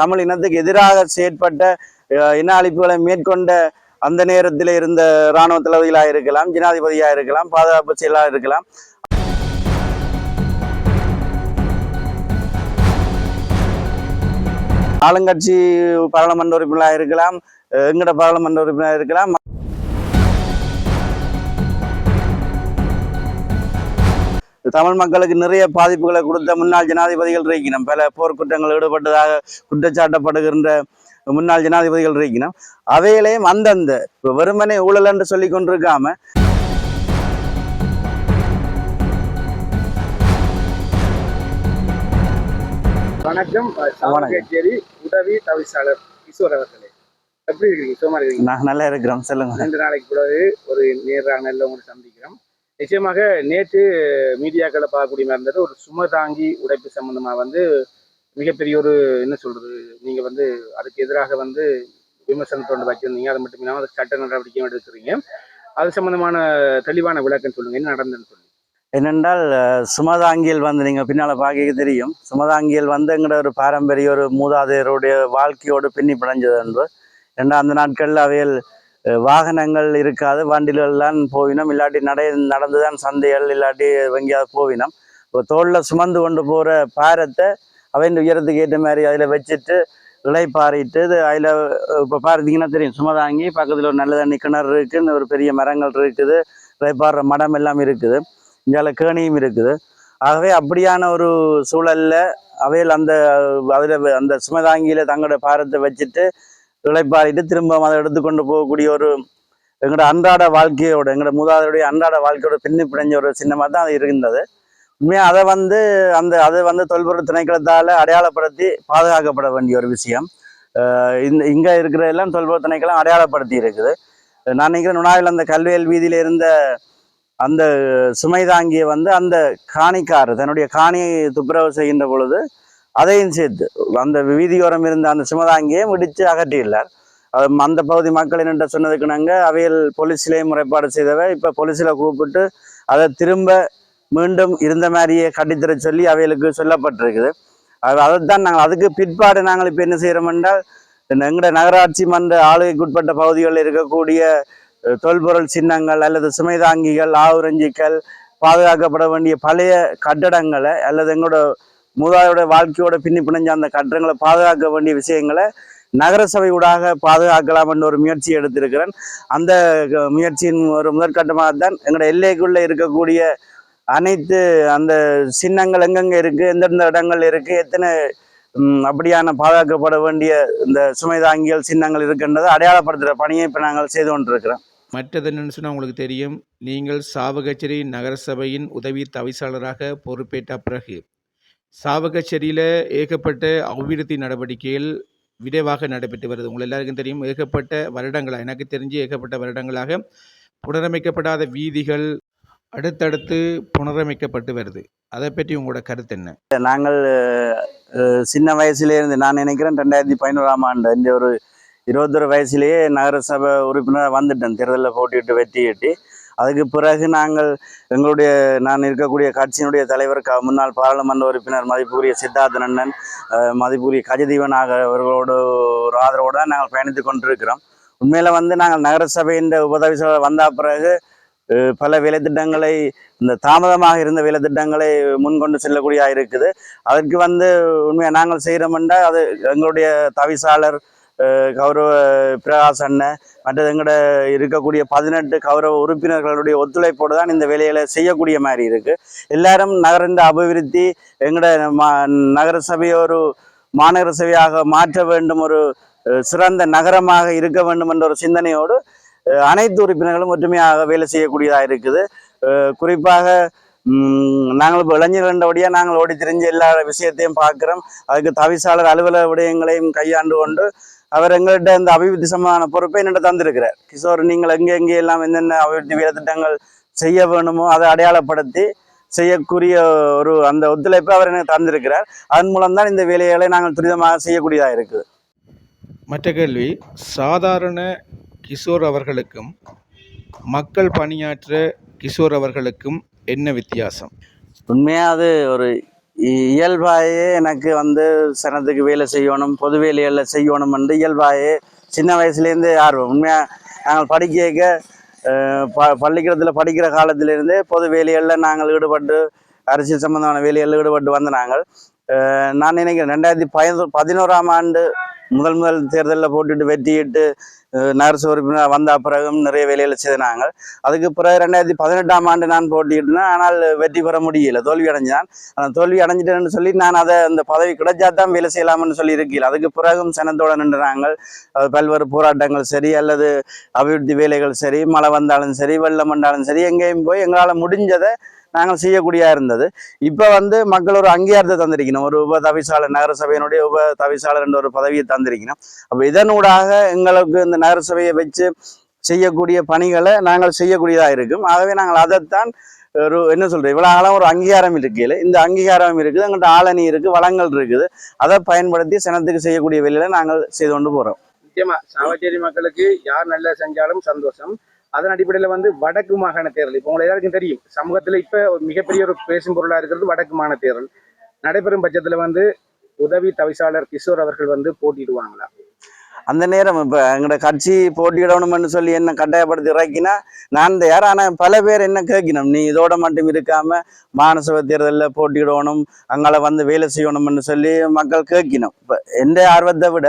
தமிழ் இனத்துக்கு எதிராக செயற்பட்ட இன அழிப்புகளை மேற்கொண்ட அந்த நேரத்தில் இருந்த இராணுவ தளபதிகளாக இருக்கலாம் ஜனாதிபதியாக இருக்கலாம் பாதுகாப்பு செயலாக இருக்கலாம். ஆளுங்கட்சி பாராளுமன்ற உறுப்பினராக இருக்கலாம் எங்கட பாராளுமன்ற உறுப்பினராக இருக்கலாம். தமிழ் மக்களுக்கு நிறைய பாதிப்புகளை கொடுத்த முன்னாள் ஜனாதிபதிகள் இருக்கணும் பல போர்க்குற்றங்கள் ஈடுபட்டதாக குற்றச்சாட்டப்படுகின்ற முன்னாள் ஜனாதிபதிகள் இருக்கணும் அவைகளையும் அந்தந்த இப்ப வெறுமனே ஊழல் என்று சொல்லி கொண்டிருக்காம வணக்கம். சாவகச்சேரி உதவி தவிசாளர் கிஷோர் அவர்களே. எப்படி இருக்கீங்க? சும்மா இருக்கீங்க நான் நல்லா இருக்கிறோம். சொல்லுங்க. ரெண்டு நாளைக்கு பிறகு ஒரு நேர்காணல்ல உங்களை சந்திக்கிறோம். நிச்சயமாக நேற்று மீடியாக்களை பார்க்கக்கூடிய மாதிரி இருந்தது. ஒரு சும தாங்கி உடைப்பு சம்பந்தமாக வந்து மிகப்பெரிய ஒரு என்ன சொல்றது நீங்க வந்து அதுக்கு எதிராக வந்து விமர்சனத்தை ஒன்று வச்சிருந்தீங்க அது மட்டும் இல்லாமல் அது சட்ட நடவடிக்கையும் எடுக்கிறீங்க. அது சம்பந்தமான தெளிவான விளக்கம் சொல்லுங்க. என்ன நடந்ததுன்னு சொல்லுங்க. என்னென்றால் சுமதாங்கியல் வந்து நீங்கள் பின்னால் பார்க்க தெரியும். சுமதாங்கியல் வந்துங்கிற ஒரு பாரம்பரிய ஒரு மூதாதையருடைய வாழ்க்கையோடு பின்னி பிணைஞ்சது என்று. ஏன்னா அந்த நாட்களில் அவையில் வாகனங்கள் இருக்காது வண்டிலெல்லாம் போவினோம். இல்லாட்டி நடை நடந்து தான் சந்தைகள் இல்லாட்டி எங்கேயாவது போவினோம். இப்போ தோளில் சுமந்து கொண்டு போகிற பாரத்தை அவன் உயரத்துக்கு ஏற்ற மாதிரி அதில் வச்சுட்டு இலைப்பாரிட்டு இது அதில் இப்போ பார்த்தீங்கன்னா தெரியும் சுமதாங்கி பக்கத்தில் ஒரு நல்ல தண்ணி கிணறு இருக்குது ஒரு பெரிய மரங்கள் இருக்குது இலைப்பாடுற மடம் எல்லாம் இருக்குது இங்கே கேணியும் இருக்குது. ஆகவே அப்படியான ஒரு சூழல்ல அவையில் அந்த அதில் அந்த சுமதாங்கியில் தங்களோட பாரத்தை வச்சுட்டு இழைப்பாரிட்டு திரும்ப அதை எடுத்துக்கொண்டு போகக்கூடிய ஒரு எங்களோட அன்றாட வாழ்க்கையோட எங்களோட மூதாதையுடைய அன்றாட வாழ்க்கையோட பின்னி பிணைஞ்ச ஒரு சின்னமாக தான் அது இருந்தது உண்மையாக அதை வந்து அந்த அதை வந்து தொல்பொருள் திணைக்களத்தால் அடையாளப்படுத்தி பாதுகாக்கப்பட வேண்டிய ஒரு விஷயம். இந்த இங்கே இருக்கிற எல்லாம் தொல்பொருள் திணைக்களம் அடையாளப்படுத்தி இருக்குது. நான் நினைக்கிறேன் நுணாவில் அந்த கல்வியல் வீதியில் இருந்த அந்த சுமை தாங்கிய வந்து அந்த காணிக்காரர் தன்னுடைய காணியை துப்புரவு செய்கின்ற பொழுது அதையும் சேர்த்து. அந்த வீதியோரம் இருந்த அந்த சுமதாங்கியை முடித்து அகற்றியுள்ளார். அது அந்த பகுதி மக்கள் என்னென்ற சொன்னதுக்கு நாங்கள் அவையில் போலீஸ்லேயும் முறைப்பாடு செய்தவை. இப்போ போலீஸில் கூப்பிட்டு அதை திரும்ப மீண்டும் இருந்த மாதிரியே கட்டித்தர சொல்லி அவைகளுக்கு சொல்லப்பட்டிருக்குது. அது அதைத்தான் நாங்கள் அதுக்கு பிற்பாடு நாங்கள் இப்போ என்ன செய்கிறோம் என்றால் எங்களோட நகராட்சி மன்ற ஆளுகைக்குட்பட்ட பகுதிகளில் இருக்கக்கூடிய தொல்பொருள் சின்னங்கள் அல்லது சுமைதாங்கிகள் ஆவுரஞ்சிக்கள் பாதுகாக்கப்பட வேண்டிய பழைய கட்டடங்களை அல்லது எங்களோட மூதாதையோட வாழ்க்கையோட பின்னி பிணைஞ்ச அந்த கட்டங்களை பாதுகாக்க வேண்டிய விஷயங்களை நகரசபை ஊடாக பாதுகாக்கலாம் என்ற ஒரு முயற்சி எடுத்திருக்கிறேன். அந்த முயற்சியின் ஒரு முதற்கட்டமாக தான் எங்களோட எல்லைக்குள்ளே இருக்கக்கூடிய அனைத்து அந்த சின்னங்கள் எங்கெங்கே இருக்குது எந்தெந்த இடங்கள் இருக்குது எத்தனை அப்படியான பாதுகாக்கப்பட வேண்டிய இந்த சுமைதாங்கியல் சின்னங்கள் இருக்கின்றதை அடையாளப்படுத்துகிற பணியை இப்போ நாங்கள் செய்து கொண்டிருக்கிறோம். மற்றது என்னன்னு சொன்னால் உங்களுக்கு தெரியும். நீங்கள் சாவகச்சேரி நகரசபையின் உதவி தவிசாளராக பொறுப்பேற்ற பிறகு சாவகச்சேரியில் ஏகப்பட்ட அபிவிருத்தி நடவடிக்கைகள் விரைவாக நடைபெற்று வருது. உங்கள் எல்லாருக்கும் தெரியும் ஏகப்பட்ட வருடங்களாக எனக்கு தெரிஞ்சு ஏகப்பட்ட வருடங்களாக புனரமைக்கப்படாத வீதிகள் அடுத்தடுத்து புனரமைக்கப்பட்டு வருது. அதை பற்றி உங்களோட கருத்து என்ன? நாங்கள் சின்ன வயசுலேருந்து நான் நினைக்கிறேன் ரெண்டாயிரத்தி பதினோராம் ஆண்டு இந்த ஒரு இருபத்தொரு வயசுலேயே நகரசபை உறுப்பினர் வந்துட்டேன். தேர்தலில் போட்டிட்டு வெற்றி கட்டி அதுக்கு பிறகு நாங்கள் எங்களுடைய நான் இருக்கக்கூடிய கட்சியினுடைய தலைவர் க முன்னாள் பாராளுமன்ற உறுப்பினர் மதிப்புக்குரிய சித்தார்த்த அண்ணன் மதிப்புரிய கஜதீவன் ஆக அவர்களோட ஒரு ஆதரவோடு தான் நாங்கள் பயணித்து கொண்டிருக்கிறோம். உண்மையில் வந்து நாங்கள் நகரசபையின் உபதவி செயலாளர் வந்த பிறகு பல வேலைத்திட்டங்களை இந்த தாமதமாக இருந்த வேலைத்திட்டங்களை முன்கொண்டு செல்லக்கூடியதாக இருக்குது. அதற்கு வந்து உண்மையாக நாங்கள் செய்கிறோம்னா அது எங்களுடைய தவிசாளர் கௌரவ பிரகாஷ் அண்ணன் மற்றது எங்களோட இருக்கக்கூடிய பதினெட்டு கௌரவ உறுப்பினர்களுடைய ஒத்துழைப்போடு தான் இந்த வேலைகளை செய்யக்கூடிய மாதிரி இருக்குது எல்லாரும் நகரந்த அபிவிருத்தி எங்களோட மா நகர சபையை ஒரு மாநகர சபையாக மாற்ற வேண்டும் ஒரு சிறந்த நகரமாக இருக்க வேண்டும் என்ற ஒரு சிந்தனையோடு அனைத்து உறுப்பினர்களும் ஒற்றுமையாக வேலை செய்யக்கூடியதாக இருக்குது. குறிப்பாக நாங்கள் இப்போ இளைஞர்களண்டபடியாக நாங்கள் ஓடி திரிஞ்சு எல்லா விஷயத்தையும் பார்க்குறோம். அதுக்கு தவிசாளர் அலுவலக விடயங்களையும் கையாண்டு கொண்டு அவர் எங்கள்கிட்ட இந்த அபிவிருத்தி சம்பந்தமான பொறுப்பை என்னிட்ட தந்திருக்கிறார். கிஷோர் நீங்கள் எங்கே எங்கே எல்லாம் என்னென்ன அபிவிருத்தி வேலை திட்டங்கள் செய்ய வேணுமோ அதை அடையாளப்படுத்தி செய்யக்கூடிய ஒரு அந்த ஒத்துழைப்பை அவர் எனக்கு தந்திருக்கிறார். அதன் மூலம் தான் இந்த வேலைகளை நாங்கள் துரிதமாக செய்யக்கூடியதாக இருக்குது. மற்ற கேள்வி சாதாரண கிஷோர் அவர்களுக்கும் மக்கள் பணியாற்ற கிஷோர் அவர்களுக்கும் என்ன வித்தியாசம்? உண்மையாக அது ஒரு இயல்பாயே எனக்கு வந்து சனத்துக்கு வேலை செய்யணும் பொது வேலைகளில் செய்யணும் என்று இயல்பாயே சின்ன வயசுலேருந்தே ஆர்வம். உண்மையாக நாங்கள் படிக்க ப பள்ளிக்கூடத்தில் படிக்கிற காலத்திலேருந்தே பொது வேலைகளில் நாங்கள் ஈடுபட்டு அரசியல் சம்பந்தமான வேலைகளில் ஈடுபட்டு வந்த நாங்கள். நான் நினைக்கிறேன் ரெண்டாயிரத்தி பதினோ பதினோராம் ஆண்டு முதல் முதல் தேர்தலில் போட்டுட்டு வெற்றியிட்டு அஹ் உறுப்பினர் வந்த பிறகும் நிறைய வேலைகளை செய்த நாங்கள். அதுக்கு பிறகு ரெண்டாயிரத்தி பதினெட்டாம் ஆண்டு நான் போட்டியிட்டேன். ஆனால் வெற்றி பெற முடியல. தோல்வி அடைஞ்சான். அந்த தோல்வி அடைஞ்சிட்டேன்னு சொல்லி நான் அதை அந்த பதவி கிடைச்சா தான் வேலை செய்யலாம்னு சொல்லி இருக்கீங்க அதுக்கு பிறகும் சனத்தோடு நின்று நாங்கள் பல்வேறு போராட்டங்கள் சரி அல்லது அபிவிருத்தி வேலைகள் சரி மழை வந்தாலும் சரி வெள்ளம் வந்தாலும் சரி எங்கேயும் போய் எங்களால் முடிஞ்சதை நாங்கள் செய்யக்கூடியா இருந்தது. இப்போ வந்து மக்கள் ஒரு அங்கீகாரத்தை தந்திருக்கணும். ஒரு உப தவிசாளர் நகரசபையினுடைய உப தவிசாளர் என்ற ஒரு பதவியை தந்திருக்கணும். அப்போ இதனூடாக எங்களுக்கு இந்த நகரசபையை வச்சு செய்யக்கூடிய பணிகளை நாங்கள் செய்யக்கூடியதாக இருக்கும். ஆகவே நாங்கள் அதைத்தான் ஒரு என்ன சொல்றது இவ்வளவு காலம் ஒரு அங்கீகாரம் இருக்கையில் இந்த அங்கீகாரம் இருக்குது எங்கள்கிட்ட ஆளணி இருக்கு வளங்கள் இருக்குது. அதை பயன்படுத்தி சனத்துக்கு செய்யக்கூடிய வேலையில நாங்கள் செய்து கொண்டு போறோம். நிச்சயமா சாவச்சேரி மக்களுக்கு யார் நல்லா செஞ்சாலும் சந்தோஷம். அதன் அடிப்படையில் வந்து வடக்கு மாகாண தேர்தல். இப்போ உங்களுக்கு எல்லாருக்கும் தெரியும். சமூகத்தில் இப்போ மிகப்பெரிய ஒரு பேசும் பொருளாக இருக்கிறது வடக்கு மாகாண தேர்தல். நடைபெறும் பட்சத்தில் வந்து உதவி தவிசாளர் கிஷோர் அவர்கள் வந்து போட்டியிடுவாங்களா? அந்த நேரம் இப்போ எங்களோட கட்சி போட்டியிடணும்னு சொல்லி என்ன கட்டாயப்படுத்தி இறக்கினா நான் தயார் ஆனால் பல பேர் என்ன கேட்கணும் நீ இதோட மட்டும் இருக்காம மாநசபை தேர்தலில் போட்டியிடணும் அங்கால வந்து வேலை செய்யணும்னு சொல்லி மக்கள் கேட்கணும். இப்போ எந்த ஆர்வத்தை விட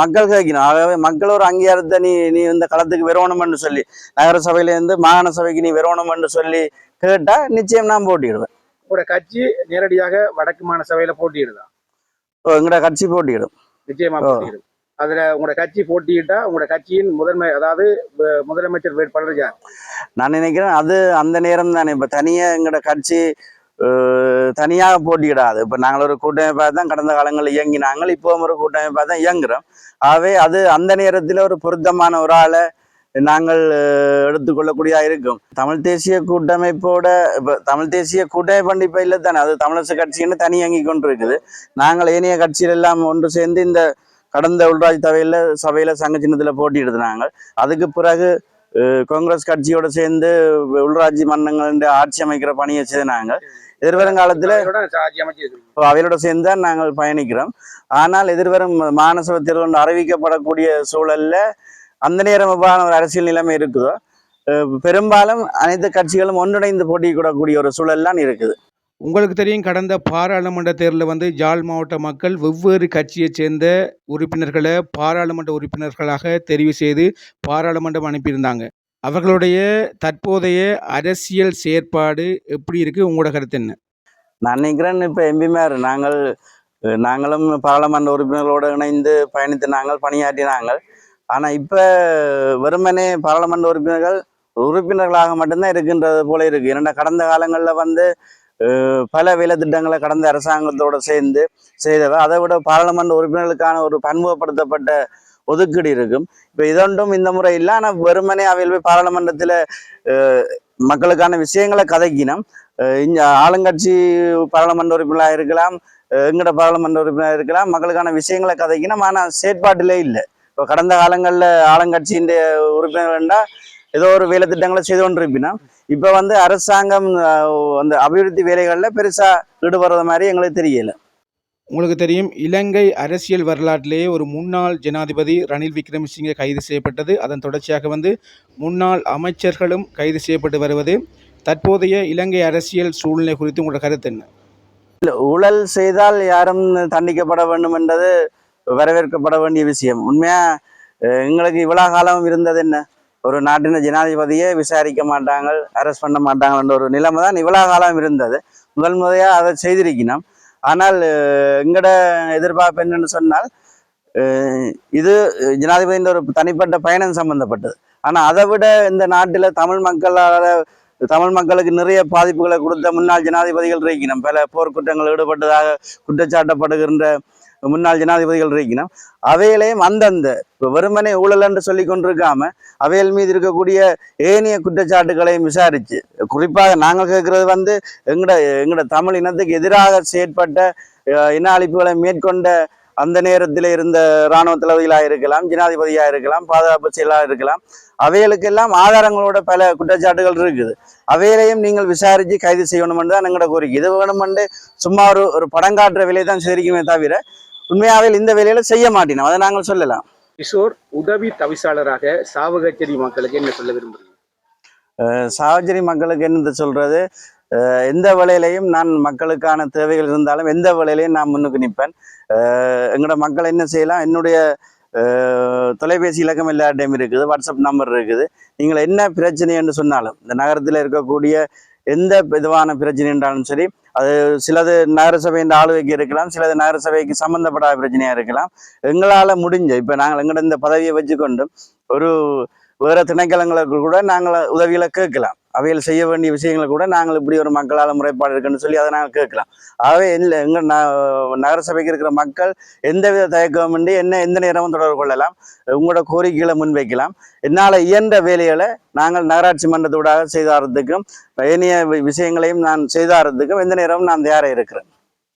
மக்கள் கேட்கணும். ஆகவே மக்கள் ஒரு அங்கீகாரத்தை நீ நீ இந்த களத்துக்கு வரணும்னு சொல்லி நகர சபையிலேருந்து மாகாண சபைக்கு நீ வரணும்னு சொல்லி கேட்டால் நிச்சயம் நான் போட்டியிடுவேன். உங்களோட கட்சி நேரடியாக வடக்கு மாகாண சபையில போட்டியிடுதா எங்களோட கட்சி போட்டியிடும். நிச்சயமா. போட்டியிடும். அதுல உங்களோட கட்சி போட்டியிட்டா உங்களோட கட்சியின் முதன்மை அதாவது முதலமைச்சர் வேட்பாளர் யார்? நான் நினைக்கிறேன் அது அந்த நேரம் தானே. இப்போ தனியாக எங்களோட கட்சி தனியாக போட்டியிடாது. இப்போ நாங்கள் ஒரு கூட்டமைப்பாக தான் கடந்த காலங்களில் இயங்கினாங்கள் இப்போ ஒரு கூட்டமைப்பாக தான் இயங்குறோம். ஆகவே அது அந்த நேரத்தில் ஒரு பொருத்தமான ஒரு ஆளை நாங்கள் எடுத்துக்கொள்ளக்கூடியதாக இருக்கும். தமிழ் தேசிய கூட்டமைப்போட இப்போ தமிழ் தேசிய கூட்டமைப்பு இப்போ இல்லை தானே அது தமிழரசு கட்சின்னு தனி இயங்கி கொண்டு இருக்குது நாங்கள் ஏனைய கட்சிகள் எல்லாம் ஒன்று சேர்ந்து இந்த கடந்த உள்ராஜ் சபையில் சபையில் சங்க சின்னத்தில் போட்டியிடுனாங்க. அதுக்கு பிறகு காங்கிரஸ் கட்சியோட சேர்ந்து உள்ராட்சி மன்னங்கள் ஆட்சி அமைக்கிற பணியை செய்தாங்க. எதிர்வரும் காலத்தில் அவையோட சேர்ந்து தான் நாங்கள் பயணிக்கிறோம். ஆனால் எதிர்வரும் மாநசபை தேர்தல் அறிவிக்கப்படக்கூடிய சூழல்ல அந்த நேரம் ஒரு அரசியல் நிலைமை இருக்குதோ அஹ் பெரும்பாலும் அனைத்து கட்சிகளும் ஒன்றிணைந்து போட்டியிடக்கூடிய ஒரு சூழல் தான் இருக்குது. உங்களுக்கு தெரியும் கடந்த பாராளுமன்ற தேர்தலில் வந்து ஜாழ் மாவட்ட மக்கள் வெவ்வேறு கட்சியைச் சேர்ந்த உறுப்பினர்களை பாராளுமன்ற உறுப்பினர்களாக தெரிவு செய்து பாராளுமன்றம் அனுப்பியிருந்தாங்க. அவர்களுடைய தற்போதைய அரசியல் செயற்பாடு எப்படி இருக்கு? உங்களோட கருத்து என்ன? நான் நினைக்கிறேன் இப்போ எம்பிமார் நாங்கள் நாங்களும் பாராளுமன்ற உறுப்பினர்களோடு இணைந்து பயணித்து நாங்கள் பணியாற்றினாங்கள் ஆனால் இப்போ வெறுமனே பாராளுமன்ற உறுப்பினர்கள் உறுப்பினர்களாக மட்டும்தான் இருக்கின்றது போல இருக்கு. ஏன்னா கடந்த காலங்களில் வந்து பல வேலை திட்டங்களை கடந்த அரசாங்கத்தோட சேர்ந்து செய்தவை அதை விட பாராளுமன்ற உறுப்பினர்களுக்கான ஒரு பன்முகப்படுத்தப்பட்ட ஒதுக்கீடு இருக்கும். இப்போ இதொன்றும் இந்த முறை இல்லை. ஆனால் வெறுமனே அவையில் போய் பாராளுமன்றத்தில் மக்களுக்கான விஷயங்களை கதைக்கினோம். இங்க ஆளுங்கட்சி பாராளுமன்ற உறுப்பினராக இருக்கலாம் எங்கட பாராளுமன்ற உறுப்பினராக இருக்கலாம் மக்களுக்கான விஷயங்களை கதைக்கினோம். ஆனால் செயற்பாட்டிலே இல்லை. இப்போ கடந்த காலங்களில் ஆளுங்கட்சியின் உறுப்பினர்கள்டா ஏதோ ஒரு வேலை திட்டங்களை செய்து கொண்டிருப்பினா இப்போ வந்து அரசாங்கம் அந்த அபிவிருத்தி வேலைகளில் பெருசாக ஈடுபடுறது மாதிரி எங்களுக்கு தெரியல. உங்களுக்கு தெரியும் இலங்கை அரசியல் வரலாற்றிலேயே ஒரு முன்னாள் ஜனாதிபதி ரணில் விக்ரமசிங்கே கைது செய்யப்பட்டது. அதன் தொடர்ச்சியாக வந்து முன்னாள் அமைச்சர்களும் கைது செய்யப்பட்டு வருவது. தற்போதைய இலங்கை அரசியல் சூழ்நிலை குறித்து உங்களோட கருத்து என்ன? ஊழல் செய்தால் யாரும் தண்டிக்கப்பட வேண்டும் என்றது வரவேற்கப்பட வேண்டிய விஷயம். உண்மையா அஹ், எங்களுக்கு இவ்வளவு காலம் இருந்தது என்ன? ஒரு நாட்டின் ஜனாதிபதியே விசாரிக்க மாட்டாங்க அரெஸ்ட் பண்ண மாட்டாங்கன்ற ஒரு நிலைமை தான் இவ்வளோ காலம் இருந்தது. முதல் முறையாக அதை செய்திருக்கணும் ஆனால் எங்கட எதிர்பார்ப்பு என்னன்னு சொன்னால் இது ஜனாதிபதியின் ஒரு தனிப்பட்ட பயணம் சம்பந்தப்பட்டது. ஆனால் அதை விட இந்த நாட்டில் தமிழ் மக்களால் தமிழ் மக்களுக்கு நிறைய பாதிப்புகளை கொடுத்த முன்னாள் ஜனாதிபதிகள் இருக்கணும் பல போர்க்குற்றங்கள் ஈடுபட்டதாக குற்றச்சாட்டப்படுகின்ற முன்னாள் ஜனாதிபதிகள் இருக்கணும். அவைகளையும் அந்தந்த இப்போ வெறுமனை ஊழல் என்று சொல்லி கொண்டிருக்காம அவைகள் மீது இருக்கக்கூடிய ஏனைய குற்றச்சாட்டுகளையும் விசாரிச்சு குறிப்பாக நாங்கள் கேட்கறது வந்து எங்கட எங்கட தமிழ் இனத்துக்கு எதிராக செயற்பட்ட இன அழிப்புகளை மேற்கொண்ட அந்த நேரத்தில் இருந்த இராணுவ தளபதிகளாக இருக்கலாம் ஜனாதிபதியாக இருக்கலாம் பாதுகாப்பு செயலாக இருக்கலாம் அவைகளுக்கெல்லாம் ஆதாரங்களோட பல குற்றச்சாட்டுகள் இருக்குது. அவையிலையும் நீங்கள் விசாரித்து கைது செய்யணும்னு தான் எங்களோட கோரிக்கை. இது வேணுமென்று சும்மா ஒரு ஒரு படம் காட்டுற விலை தான் செய்திருக்குமே தவிர உண்மையாவே இந்த வேலையில செய்ய மாட்டினோம். அதை நாங்கள் சொல்லலாம். கிஷோர் உதவி தவிசாளராக சாவகச்சேரி மக்களுக்கு என்ன சொல்ல விரும்புறீங்க அஹ் சாவச்சேரி மக்களுக்கு என்னது சொல்றது? எந்த வேலையிலையும் நான் மக்களுக்கான தேவைகள் இருந்தாலும் எந்த வேலையிலையும் நான் முன்னுக்கு நிற்பேன். எங்களோட மக்கள் என்ன செய்யலாம்? என்னுடைய தொலைபேசி இலக்கம் எல்லா டைம் இருக்குது வாட்ஸ்அப் நம்பர் இருக்குது. நீங்கள் என்ன பிரச்சனை என்று சொன்னாலும் இந்த நகரத்தில் இருக்கக்கூடிய எந்த விதமான பிரச்சனை என்றாலும் சரி அது சிலது நகரசபையின் ஆளுகைக்கு இருக்கலாம் சிலது நகரசபைக்கு சம்பந்தப்படாத பிரச்சனையாக இருக்கலாம். எங்களால் முடிஞ்ச இப்போ நாங்கள் எங்களோட இந்த பதவியை வச்சுக்கொண்டு ஒரு வேறு திணைக்களங்களுக்கு கூட நாங்கள் உதவிகளை கேட்கலாம். அவைகள் செய்ய வேண்டிய விஷயங்களை கூட நாங்கள் இப்படி ஒரு மக்களால் முறைப்பாடு இருக்குன்னு சொல்லி அதை நாங்கள் கேட்கலாம். ஆகவே இல்லை எங்கள் ந நகரசபைக்கு இருக்கிற மக்கள் எந்தவித தயக்கமின்றி என்ன எந்த நேரமும் தொடர்பு கொள்ளலாம். உங்களோட கோரிக்கைகளை முன்வைக்கலாம். என்னால் இயன்ற வேலைகளை நாங்கள் நகராட்சி மன்றத்தூடாக செய்தாரத்துக்கும் ஏனைய வி- விஷயங்களையும் நான் செய்தாரத்துக்கும் எந்த நேரமும் நான் தயாராக இருக்கிறேன்.